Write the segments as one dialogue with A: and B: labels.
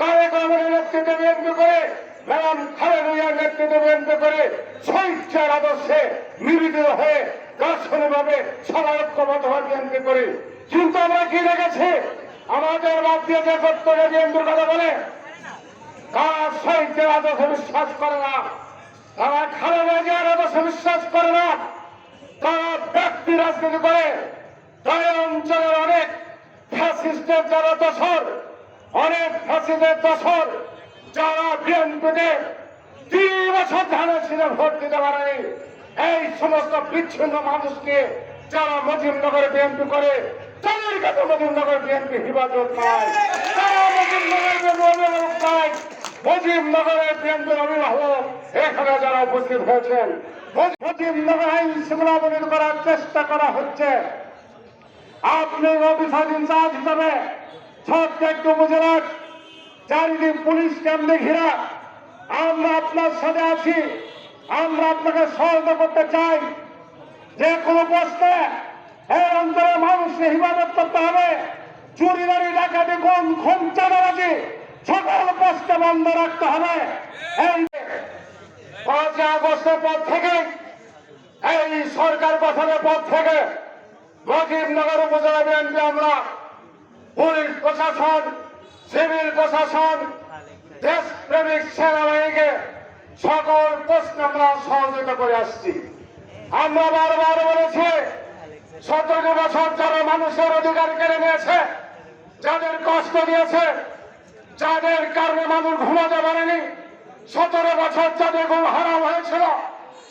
A: কারে কামের নেতৃত্বে বিএনপি করে, ম্যাডাম খালেদা নেতৃত্বে বিএনপি করে স্বেচ্ছার আদর্শে নিবেদিত হয়ে গাছনে ভাবে সবাই ঐক্যবদ্ধ ভাবে বিএনপি করে। কিন্তু আমরা কি দেখেছি? আমাদের বাদ দিয়ে যে কর্তব্য বিএনপির কথা বলে তারা শহীদদের আদর্শে বিশ্বাস করে না তারা খালেদা জিয়ার আদর্শে বিশ্বাস করে না তারা ব্যক্তি রাজনীতি করে তাই অঞ্চলের অনেক ফ্যাসিস্টের যারা দশর অনেক ফাঁসিদের দশর যারা বিএনপিতে তিন বছর ধানের ছিল ভোট দিতে পারেনি এই সমস্ত বিচ্ছিন্ন মানুষকে যারা মজিমনগরে বিএনপি করে, তাদের কাছে মজিমনগর বিএনপি হিফাজত পায় তারা মজিমনগরের পায় মজিমনগরের বিএনপির অভিভাবক এখানে যারা উপস্থিত হয়েছেন মজিমনগর আইন শৃঙ্খলা করার চেষ্টা করা হচ্ছে। আপনি অফিসার ইনচার্জ হিসাবে প্রত্যেকটি উপজেলার চারিদিক পুলিশ ক্যাম্পে ঘেরা? আমরা আপনার সাথে আছি। আমরা আপনাকে সহায়তা করতে চাই। যে কোনো প্রশ্নে এই অঞ্চলের মানুষকে হিফাজত করতে হবে। চুরি বাড়ি ডাকাতি কোন খুন, চাঁদাবাজি, সকল প্রশ্নে বন্ধ রাখতে হবে। এই আগস্টের পর থেকে, এই সরকার গঠনের পর থেকে মুজিবনগর উপজেলা বিএনপি আমরা পুলিশ প্রশাসন, সিভিল প্রশাসন, দেশপ্রেমিক সেনাবাহিনীকে সকল প্রশ্নে আমরা সহযোগিতা করে আসছি। আমরা বারবার বলেছি সতেরো বছর যারা মানুষের অধিকার কেড়ে নিয়েছে, যাদের কষ্ট দিয়েছে, যাদের কারণে মানুষ ঘুমাতে পারেনি, সতেরো বছর যাদের ঘুম হারাম হয়েছিল,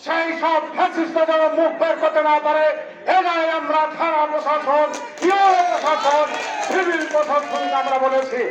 A: সেই সব ফ্যাসিস্ট যেন মুখ বের করতে না পারে, এরাই আমরা থানা প্রশাসন প্রশাসন সিভিল প্রশাসন আমরা বলেছি।